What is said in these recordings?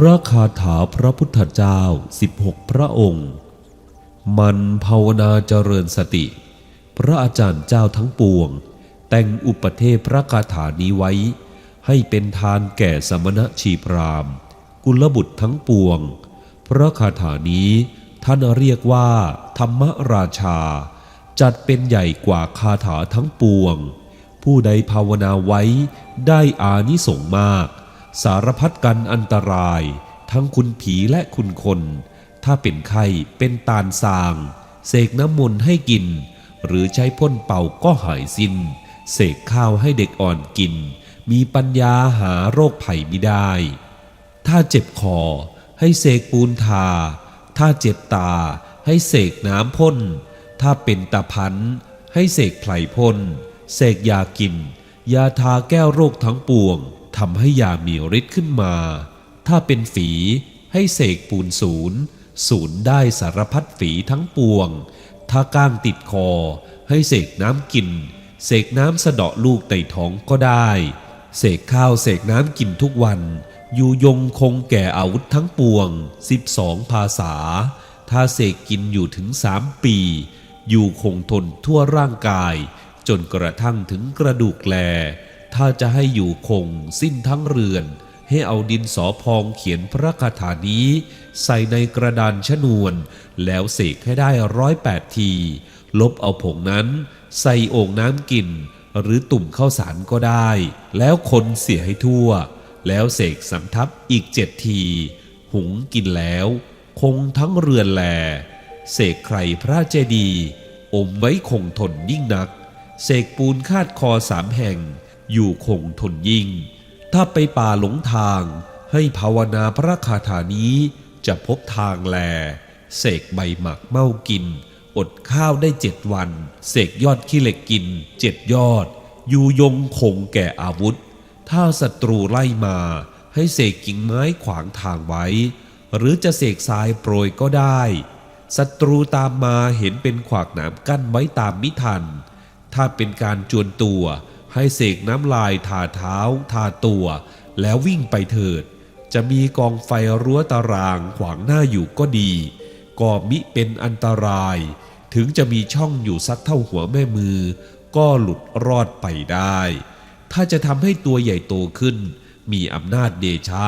พระคาถาพระพุทธเจ้า 16 พระองค์ มันภาวนาเจริญสติ พระอาจารย์เจ้าทั้งปวง แต่งอุปเทศพระคาถานี้ไว้ ให้เป็นทานแก่สมณชีพราม กุลบุตรทั้งปวง พระคาถานี้ท่านเรียกว่า ธรรมราชา จัดเป็นใหญ่กว่าคาถาทั้งปวง ผู้ใดภาวนาไว้ได้อานิสงส์มาก สารพัดกันอันตราย ทั้งคุณผีและคุณคน ถ้าเป็นไข้เป็นตาลสาง เสกน้ำมนต์ให้กิน หรือใช้พ่นเป่าก็หายสิน้น เสกข้าวให้เด็กอ่อนกิน มีปัญญาหาโรคภัยไม่ได้ ถ้าเจ็บคอให้เสกปูนทา ถ้าเจ็บตาให้เสกน้ำพ่น ถ้าเป็นตาพัน ให้เสกไพลพ่น เสกยากิน ยาทาแก้วโรคทั้งปวง ทำให้ยามีฤทธิ์ขึ้นมา ถ้าเป็นฝีให้เสกปูนศูนย์ ศูนย์ได้สารพัดฝีทั้งปวง ถ้าก้างติดคอ ให้เสกน้ำกิน เสกน้ำสะเดาะลูกไต่ท้องก็ได้ เสกข้าวเสกน้ำกินทุกวัน อยู่ยงคงแก่อาวุธทั้งปวง 12 ภาษา ถ้าเสกกินอยู่ถึงสามปี อยู่คงทนทั่วร่างกาย จนกระทั่งถึงกระดูกแล ถ้าจะให้อยู่คงสิ้นทั้งเรือน ให้เอาดินสอพองเขียนพระคาถานี้ ใส่ในกระดานชนวน แล้วเสกให้ได้ร้อยแปดที ลบเอาผงนั้น ใส่โอ่งน้ำกิน หรือตุ่มข้าวสารก็ได้ แล้วคนเสียให้ทั่ว แล้วเสกสำทับอีกเจ็ดที หุงกินแล้ว คงทั้งเรือนแล เสกไข่พระเจดี อมไว้คงทนยิ่งนัก เสกปูนคาดคอสามแห่ง อยู่คงทนยิ่ง ถ้าไปป่าหลงทางให้ภาวนาพระคาถานี้จะพบทางแล เสกใบหมักเมากิน อดข้าวได้เจ็ดวัน เสกยอดขี้เหล็กกินเจ็ดยอด อยู่ยงคงแก่อาวุธ ถ้าศัตรูไล่มา ให้เสกกิ่งไม้ขวางทางไว้ หรือจะเสกทรายโปรยก็ได้ศัตรูตามมาเห็นเป็นขวากหนามกั้นไว้ตามมิทัน ถ้าเป็นการจวนตัว ให้เสกน้ำลายทาเท้าทาตัว แล้ววิ่งไปเถิด จะมีกองไฟรั้วตารางขวางหน้าอยู่ก็ดี ก็มิเป็นอันตราย ถึงจะมีช่องอยู่สักเท่าหัวแม่มือ ก็หลุดรอดไปได้ ถ้าจะทำให้ตัวใหญ่โตขึ้น มีอำนาจเดชะ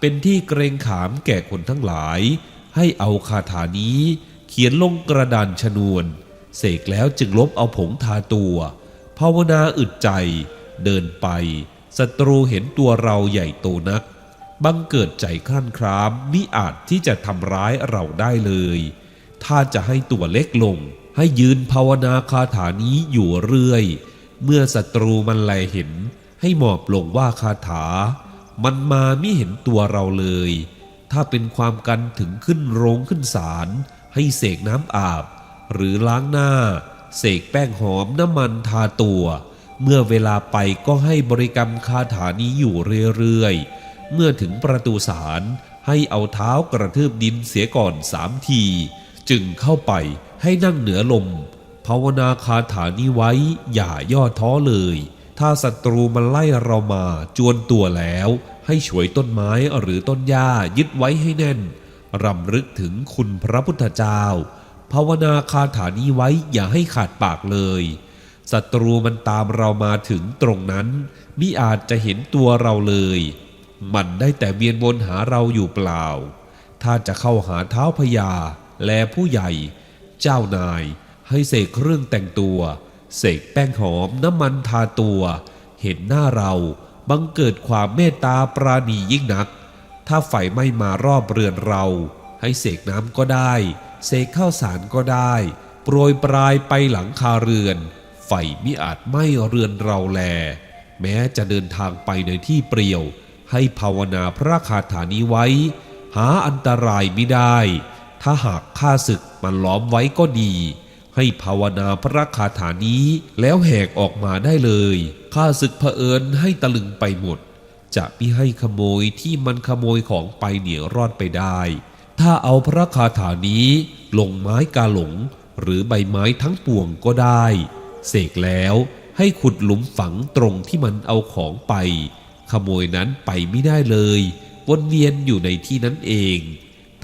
เป็นที่เกรงขามแก่คนทั้งหลาย ให้เอาคาถานี้ เขียนลงกระดานชนวน เสกแล้วจึงลบเอาผงทาตัว ภาวนาอึดใจ เดินไปศัตรูเห็นตัวเราใหญ่โตนัก บังเกิดใจคลั่นครามมิอาจที่จะทำร้ายเราได้เลย ถ้าจะให้ตัวเล็กลง ให้ยืนภาวนาคาถานี้อยู่เรื่อย เมื่อศัตรูมันแลเห็น ให้หมอบลงว่าคาถา มันมาไม่เห็นตัวเราเลย ถ้าเป็นความกันถึงขึ้นโรงขึ้นศาลให้เสกน้ำอาบ หรือล้างหน้า เสกแป้งหอมน้ำมันทาตัว เมื่อเวลาไปก็ให้บริกรรมคาถานี้อยู่เรื่อยๆ เมื่อถึงประตูศาลให้เอาเท้ากระทืบดินเสียก่อนสามที จึงเข้าไปให้นั่งเหนือลม ภาวนาคาถานี้ไว้อย่าย่อท้อเลย ถ้าศัตรูมันไล่เรามาจวนตัวแล้ว ให้ฉวยต้นไม้หรือต้นหญ้ายึดไว้ให้แน่นรำลึกถึงคุณพระพุทธเจ้า ภาวนาคาถานี้ไว้อย่าให้ขาดปากเลยศัตรูมันตามเรามาถึงตรงนั้นมิอาจจะเห็นตัวเราเลย มันได้แต่เวียนวนหาเราอยู่เปล่า ถ้าจะเข้าหาเท้าพญาแลผู้ใหญ่ เจ้านาย ให้เสกเครื่องแต่งตัว เสกแป้งหอมน้ำมันทาตัว เห็นหน้าเราบังเกิดความเมตตาปราณียิ่งนัก ถ้าไฟไม่มารอบเรือนเรา ให้เสกน้ำก็ได้ เสกข้าวสารก็ได้ โปรยปลายไปหลังคาเรือน ไฟมิอาจไม้เรือนเราแล แม้จะเดินทางไปในที่เปลี่ยว ให้ภาวนาพระคาถานี้ไว้ หาอันตรายไม่ได้ ถ้าหากข้าศึกมันล้อมไว้ก็ดี ให้ภาวนาพระคาถานี้แล้วแหกออกมาได้เลยข้าศึกเผอิญให้ตะลึงไปหมด จะมิให้ขโมยที่มันขโมยของไปเหนียวรอดไปได้ ถ้าเอาพระคาถานี้ลงไม้กาหลง หรือใบไม้ทั้งปวงก็ได้ เสกแล้วให้ขุดหลุมฝังตรงที่มันเอาของไป ขโมยนั้นไปไม่ได้เลยวนเวียนอยู่ในที่นั้นเอง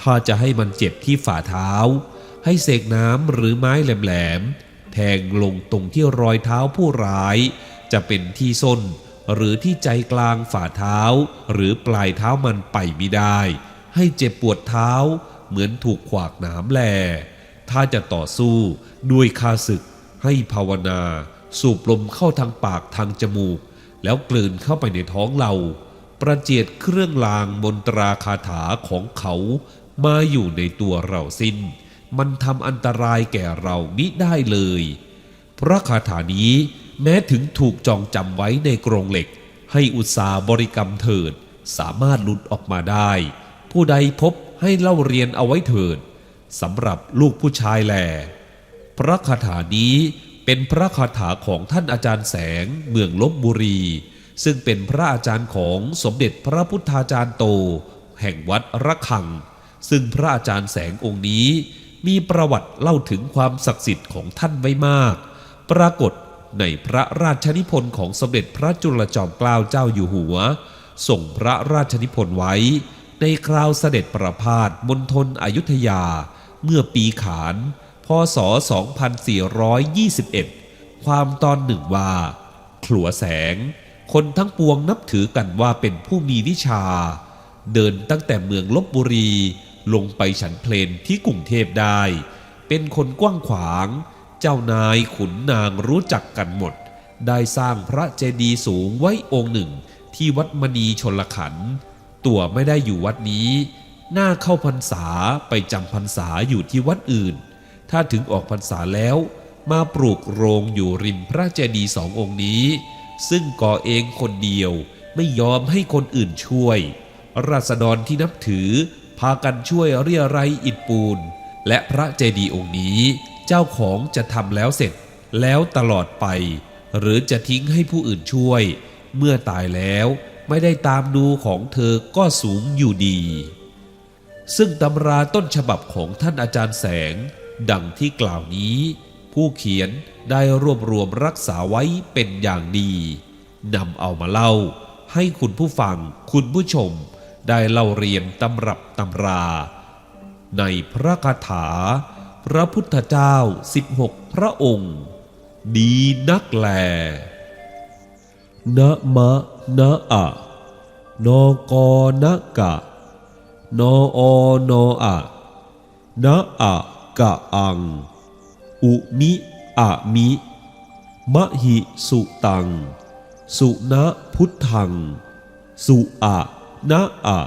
ถ้าจะให้มันเจ็บที่ฝ่าเท้า ให้เสกน้ำหรือไม้แหลมๆ แทงลงตรงที่รอยเท้าผู้ร้าย จะเป็นที่ส้นหรือที่ใจกลางฝ่าเท้า หรือปลายเท้ามันไปไม่ได้ ให้เจ็บปวดเท้า เหมือนถูกขวากหนามแล ถ้าจะต่อสู้ด้วยคาศึก ให้ภาวนา สูบลมเข้าทางปากทางจมูก แล้วกลืนเข้าไปในท้องเรา ประเจียดเครื่องรางมนตราคาถาของเขามาอยู่ในตัวเราสิน้น มันทำอันตรายแก่เรามิได้เลย พระคาถานี้แม้ถึงถูกจองจำไว้ในกรงเหล็ก ให้อุตสาบริกรรมเถิด สามารถหลุดออกมาได้ ผู้ใดพบให้เล่าเรียนเอาไว้เถิดสำหรับลูกผู้ชายแล พระคาถานี้เป็นพระคาถาของท่านอาจารย์แสงเมืองลบบุรี ซึ่งเป็นพระอาจารย์ของสมเด็จพระพุทธาจารย์โต แห่งวัดระฆัง ซึ่งพระอาจารย์แสงองค์นี้มีประวัติเล่าถึงความศักดิ์สิทธิ์ของท่านไว้มาก ปรากฏในพระราชนิพนธ์ของสมเด็จพระจุลจอมเกล้าเจ้าอยู่หัว ส่งพระราชนิพนธ์ไว้ ในคราวเสด็จประพาสมณฑลอยุธยา เมื่อปีขาน พศ 2421 ความตอนหนึ่งว่า ขลัวแสง คนทั้งปวงนับถือกันว่าเป็นผู้มีวิชา เดินตั้งแต่เมืองลบบุรี ลงไปฉันเพลนที่กรุงเทพได้ เป็นคนกว้างขวาง เจ้านายขุนนางรู้จักกันหมด ได้สร้างพระเจดีย์สูงไว้องค์หนึ่งที่วัดมณีชนลขันธ์ ตัวไม่ได้อยู่วัดนี้ หน้าเข้าพรรษาไปจำพรรษาอยู่ที่วัดอื่น ถ้าถึงออกพรรษาแล้ว มาปลูกโรงอยู่ริมพระเจดีย์สององค์นี้ ซึ่งก่อเองคนเดียวไม่ยอมให้คนอื่นช่วย ราษฎรที่นับถือ พากันช่วยเรียไรอิฐปูน และพระเจดีย์องค์นี้ เจ้าของจะทำแล้วเสร็จแล้วตลอดไป หรือจะทิ้งให้ผู้อื่นช่วย เมื่อตายแล้ว ไม่ได้ตามดูของเธอก็สูงอยู่ดี ซึ่งตำราต้นฉบับของท่านอาจารย์แสง ดังที่กล่าวนี้ ผู้เขียนได้รวบรวมรักษาไว้เป็นอย่างดีนำเอามาเล่า ให้คุณผู้ฟังคุณผู้ชม ได้เล่าเรียนตำรับตำรา ในพระคาถา พระพุทธเจ้า 16 พระองค์ ดีนักแล นะมะนะอะนกอนะกะนออนออะนะอะกะอัง อุมิอะมิ มะหิสุตัง สุนะพุทธัง สุอะนะอะ